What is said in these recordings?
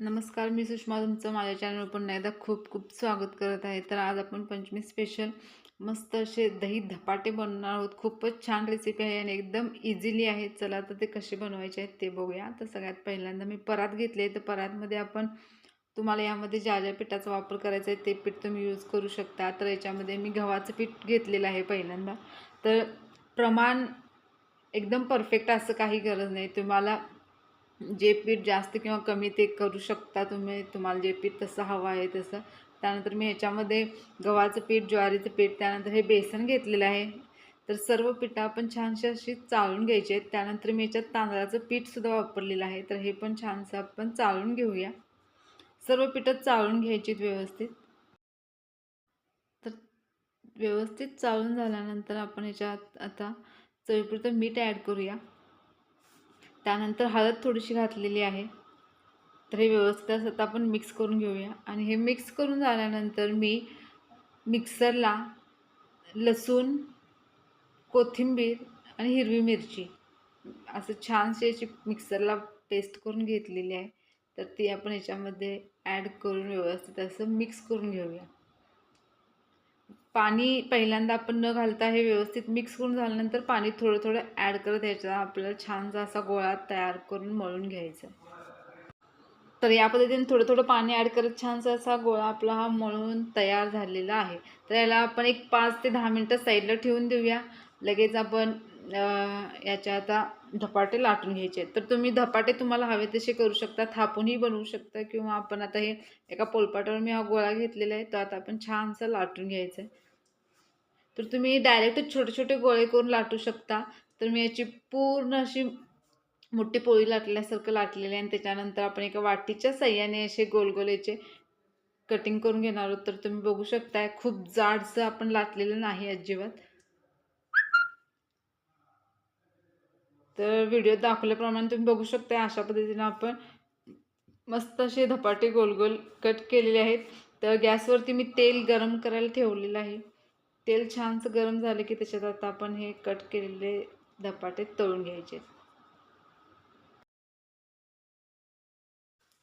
नमस्कार मी सुषमा तुमचं माझ्या चॅनलवर पुन्हा एकदा खूप खूप स्वागत करत आहे. तर आज आपण पंचमी स्पेशल मस्त असे दही धपाटे बनवणार आहोत. खूपच छान रेसिपी आहे आणि एकदम इझिली आहे. चला तर ते कसे बनवायचे आहेत ते बघूया. तर सगळ्यात पहिल्यांदा मी परात घेतले तर परातमध्ये आपण तुम्हाला यामध्ये ज्या ज्या पिठाचा वापर करायचा आहे ते पीठ तुम्ही यूज करू शकता. तर याच्यामध्ये मी गव्हाचं पीठ घेतलेलं आहे पहिल्यांदा. तर प्रमाण एकदम परफेक्ट असं काही गरज नाही. तुम्हाला जे पीठ जास्त किंवा कमी ते करू शकता तुम्ही तुम्हाला जे पीठ तसं हवं आहे तसं. त्यानंतर मी ह्याच्यामध्ये गव्हाचं पीठ ज्वारीचं पीठ त्यानंतर हे बेसन घेतलेलं आहे. तर सर्व पिठं आपण छानशी अशी चाळून घ्यायची आहेत. त्यानंतर मी याच्यात तांदळाचं पीठसुद्धा वापरलेलं आहे. तर हे पण छानसं आपण चाळून घेऊया. सर्व पिठं चाळून घ्यायची व्यवस्थित. तर व्यवस्थित चाळून झाल्यानंतर आपण याच्यात आता चवीपुरतं मीठ ॲड करूया. त्यानंतर हळद थोडीशी घातलेली आहे. तर हे व्यवस्थित असं आता आपण मिक्स करून घेऊया. आणि हे मिक्स करून झाल्यानंतर मी मिक्सरला लसूण कोथिंबीर आणि हिरवी मिरची असं छानशी अशी मिक्सरला पेस्ट करून घेतलेली आहे. तर ती आपण याच्यामध्ये ॲड करून व्यवस्थित असं मिक्स करून घेऊया. पाणी पहिल्यांदा आपण न घालता हे व्यवस्थित मिक्स करून झाल्यानंतर पाणी थोडं थोडं ॲड करत यायचं. आपल्याला छानसा असा गोळा तयार करून मळून घ्यायचा. तर या पद्धतीने थोडं थोडं पाणी ॲड करत छानसा असा गोळा आपला हा मळून तयार झालेला आहे. तर याला आपण एक पाच ते दहा मिनटं साईडला ठेवून देऊया. लगेच आपण याच्या आता धपाटे लाटून घ्यायचे तर तुम्ही धपाटे तुम्हाला हवे तसे करू शकता. थापूनही बनवू शकता किंवा आपण आता हे एका पोलपाटावर मी हा गोळा घेतलेला आहे. तो आता आपण छानसा लाटून घ्यायचं आहे तर तुम्ही डायरेक्ट छोटे छोटे गोळे करून लाटू शकता. तर मी याची पूर्ण अशी मोठी पोळी लाटल्यासारखं लाटलेली आहे आणि त्याच्यानंतर आपण एका वाटीच्या सह्याने असे गोलगोलेचे कटिंग करून घेणार आहोत. तर तुम्ही बघू शकताय खूप जाडसं आपण लाटलेलं नाही अजिबात. तर व्हिडिओ दाखवल्याप्रमाणे तुम्ही बघू शकता अशा पद्धतीनं आपण मस्त असे धपाटे गोल गोल कट केलेले आहेत. तर गॅसवरती मी तेल गरम करायला ठेवलेलं आहे. तेल छानसं गरम झालं की त्याच्यात आता आपण हे कट केलेले धपाटे तळून घ्यायचे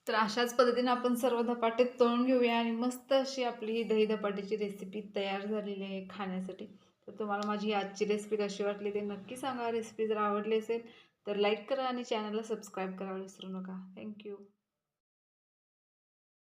तर अशाच पद्धतीने आपण सर्व धपाटे तळून घेऊया आणि मस्त अशी आपली ही दही धपाट्याची रेसिपी तयार झालेली आहे खाण्यासाठी. तर तुम्हाला माझी आजची रेसिपी कशी वाटली ते नक्की सांगा. रेसिपी जर आवडली असेल तर लाईक करा आणि चॅनलला सबस्क्राईब करायला विसरू नका. थँक्यू